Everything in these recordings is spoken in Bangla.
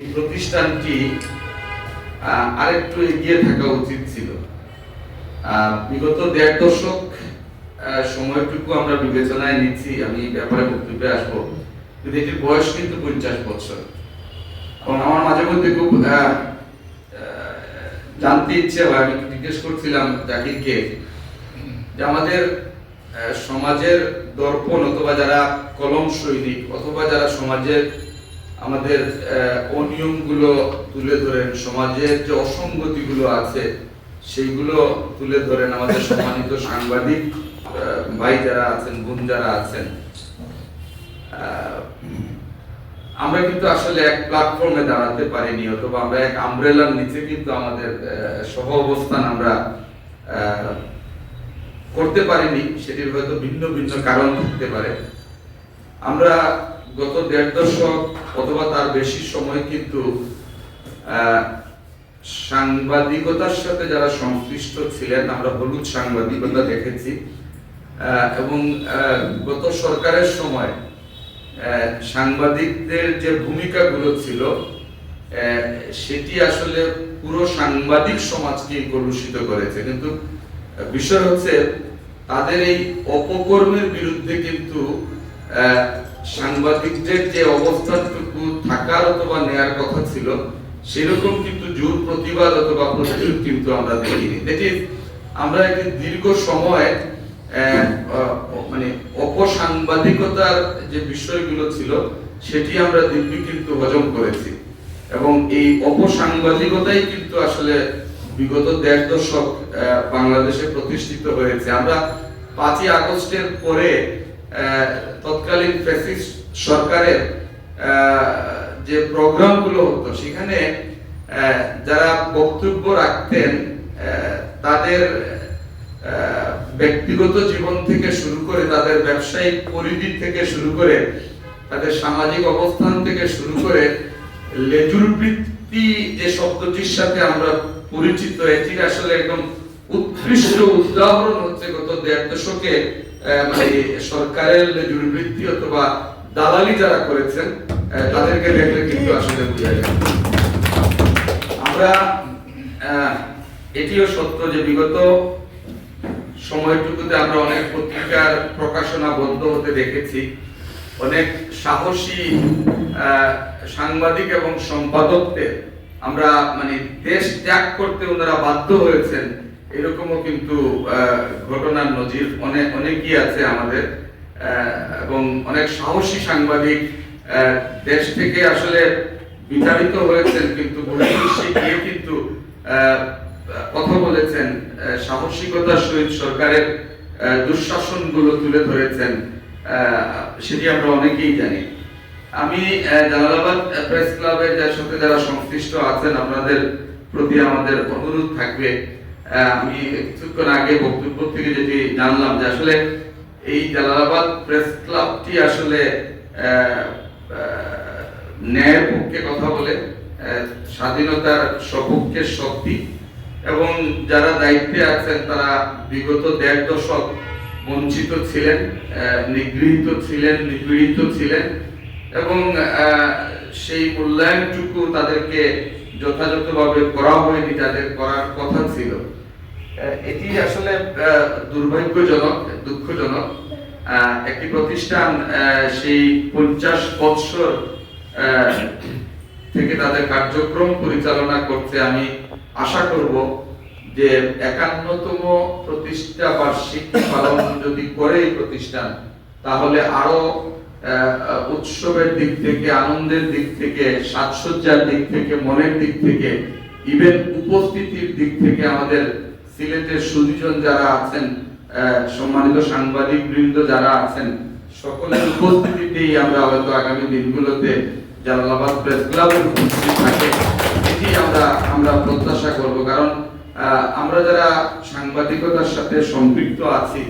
প্রতিষ্ঠানটি আরেকটু এগিয়ে থাকা উচিত ছিল। বিগত দেড় দশক সময়টুকু আমরা বিবেচনায় নিচ্ছি, আমি ব্যাপারে বক্তব্যে কিন্তু এটির বয়স কিন্তু পঞ্চাশ বছর। আমার মাঝে মধ্যে খুব জানতে ইচ্ছে হয়, আমি জিজ্ঞেস করছিলাম জাকিরকে যে আমাদের সমাজের দর্পণ অথবা যারা কলম সৈনিক অথবা যারা সমাজের আমাদের অনিয়মগুলো তুলে ধরেন, সমাজের যে অসঙ্গতিগুলো আছে, সেইগুলো তুলে ধরেন আমাদের সম্মানিত সাংবাদিক ভাই যারা আছেন, বোন যারা আছেন। আমরা কিন্তু আসলে এক প্ল্যাটফর্মে দাঁড়াতে পারিনি, অথবা আমরা এক আমব্রেলার নিচে কিন্তু আমাদের সহ অবস্থান আমরা করতে পারিনি। সেটির হয়তো ভিন্ন ভিন্ন কারণ থাকতে পারে। আমরা গত দেড় দশক অথবা তার বেশি সময় কিন্তু সাংবাদিকতার সাথে যারা সংশ্লিষ্ট ছিলেন, আমরা হলুদ সাংবাদিকতা দেখেছি এবং গত সরকারের সময় সাংবাদিকদের যে ভূমিকাগুলো ছিল সেটি আসলে পুরো সাংবাদিক সমাজকে কলুষিত করেছে। কিন্তু বিষয় হচ্ছে, তাদের এই অপকর্মের বিরুদ্ধে কিন্তু সাংবাদিকদের যে অবস্থানটুকু থাকার অথবা নেয়ার কথা ছিল, সেরকম কিন্তু জোর প্রতিবাদ অথবা প্রতিরোধ কিন্তু আমরা দেখিনি। ইজ আমরা একটি দীর্ঘ সময় মানে অপসাংবাদিকতার যে বিষয়গুলো ছিল, সেটি আমরা কিন্তু হজম করেছি। এবং এই অপসাংবাদিকতাই কিন্তু আসলে বিগত দেড় দশক বাংলাদেশে প্রতিষ্ঠিত হয়েছে। আমরা পাঁচই আগস্টের পরে তৎকালীন ফ্যাসিস্ট সরকারের যে প্রোগ্রামগুলো হতো, সেখানে যারা বক্তব্য রাখতেন তাদের ব্যক্তিগত জীবন থেকে শুরু করে, তাদের ব্যবসায়িক পরিধি থেকে শুরু করে, তাদের সামাজিক অবস্থান থেকে শুরু করে লেজুর বৃত্তি যে শব্দটির সাথে আমরা পরিচিত, এটির আসলে একদম উৎকৃষ্ট উদাহরণ হচ্ছে গত দেড় দশকে সরকারের অথবা দালালি যারা করেছেন তাদেরকে দেখলে কিন্তু আসলে যায়। আমরা এটিও সত্য যে বিগত সময়টুকুতে আমরা অনেক পত্রিকার প্রকাশনা বন্ধ হতে দেখেছি। অনেক সাহসী সাংবাদিক এবং সম্পাদকদের আমরা মানে দেশ ত্যাগ করতে ওনারা বাধ্য হয়েছেন এরকমও কিন্তু ঘটনার নজির অনেক অনেকই আছে আমাদের এবং অনেক সাহসী সাংবাদিক দেশ থেকে আসলে বিতাড়িত হয়েছেন কিন্তু গিয়ে কিন্তু কথা বলেছেন সাহসিকতার সহিত সরকারের আহ, দুঃশাসনগুলো তুলে ধরেছেন সেটি আমরা অনেকেই জানি। আমি জালালাবাদ প্রেস ক্লাবের যার সাথে যারা সংশ্লিষ্ট আছেন আপনাদের প্রতি আমাদের অনুরোধ থাকবে। আমি কিছুক্ষণ আগে বক্তব্য থেকে যেটি জানলাম যে আসলে এই জালালাবাদ প্রেস ক্লাবটি আসলে ন্যায়ের পক্ষে কথা বলে স্বাধীনতার সপক্ষে শক্তি এবং যারা দায়িত্বে আছেন, তারা বিগত দেড় দশক বঞ্চিত ছিলেন নিগৃহীত ছিলেন, নিপীড়িত ছিলেন। এবং সেই মূল্যায়নটুকু তাদেরকে যথাযথভাবে করা হয়নি, যাদের করার কথা ছিল। এটি আসলে দুর্ভাগ্যজনক, দুঃখজনক। একটি প্রতিষ্ঠান সেই পঞ্চাশ বৎসর থেকে তাদের কার্যক্রম পরিচালনা করতে আমি আশা করব যে একান্নতম প্রতিষ্ঠা বার্ষিক পালন যদি করে এই প্রতিষ্ঠান, তাহলে আরও উৎসবের দিক থেকে, আনন্দের দিক থেকে, সাজসজ্জার দিক থেকে, মনের দিক থেকে ইভেন উপস্থিতির দিক থেকে আমাদের সিলেটের সুদীজন যারা আছেন সম্মানিত সাংবাদিক বৃন্দ যারা আছেন, সকলের উপস্থিতিতেই আমরা হয়তো আগামী দিনগুলোতে জালালাবাদ প্রেস ক্লাবের উপস্থিত থাকে। এটি আমরা আমরা প্রত্যাশা করব। কারণ আমরা যারা সাংবাদিকতার সাথে সম্পৃক্ত আছি,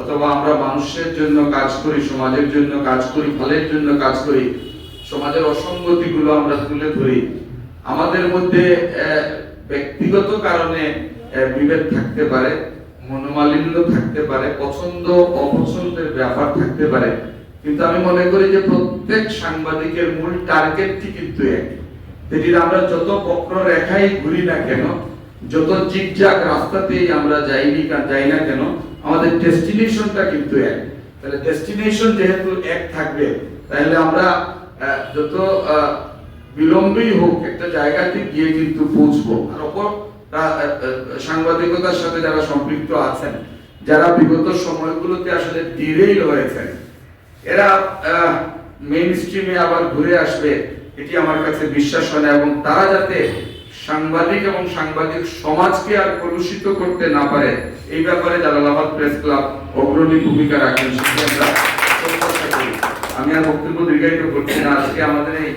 অথবা আমরা মানুষের জন্য কাজ করি, সমাজের জন্য কাজ করি, ফলের জন্য কাজ করি, সমাজের অসঙ্গতিগুলো আমরা তুলে ধরি। আমাদের মধ্যে ব্যক্তিগত কারণে বিভেদ থাকতে পারে, মনোমালিন্য থাকতে পারে, পছন্দ অপছন্দের ব্যাপার থাকতে পারে। কিন্তু আমি মনে করি যে প্রত্যেক সাংবাদিকের মূল টার্গেটটি কিন্তু এক পৃথিবীর আমরা যত বক্র রেখাই ঘুরি না কেন, যত জিগজাগ রাস্তাতেই আমরা যাইনি যাই না কেন, আমাদের ডেস্টিনেশনটা কিন্তু এক। তাহলে ডেস্টিনেশন যেহেতু এক থাকবে, তাহলে আমরা যত বিলম্বেই হোক একটা জায়গাতে গিয়ে কিন্তু পৌঁছবো। আর অপর সাংবাদিকতার সাথে যারা সম্পৃক্ত আছেন, যারা বিগত সময়গুলোতে আসলে ডিরেইল হয়েছেন এরা মেইন স্ট্রিমে আবার ঘুরে আসবে, এটি আমার কাছে বিশ্বাস হয় না, এবং তারা যাতে সাংবাদিক এবং সাংবাদিক সমাজকে আর কলুষিত করতে না পারে, এই ব্যাপারে জালালাবাদ প্রেস ক্লাব অগ্রণী ভূমিকা রাখেন সেটি আমরা আমি আর বক্তব্য দীর্ঘায়িত করছি না, আজকে আমাদের এই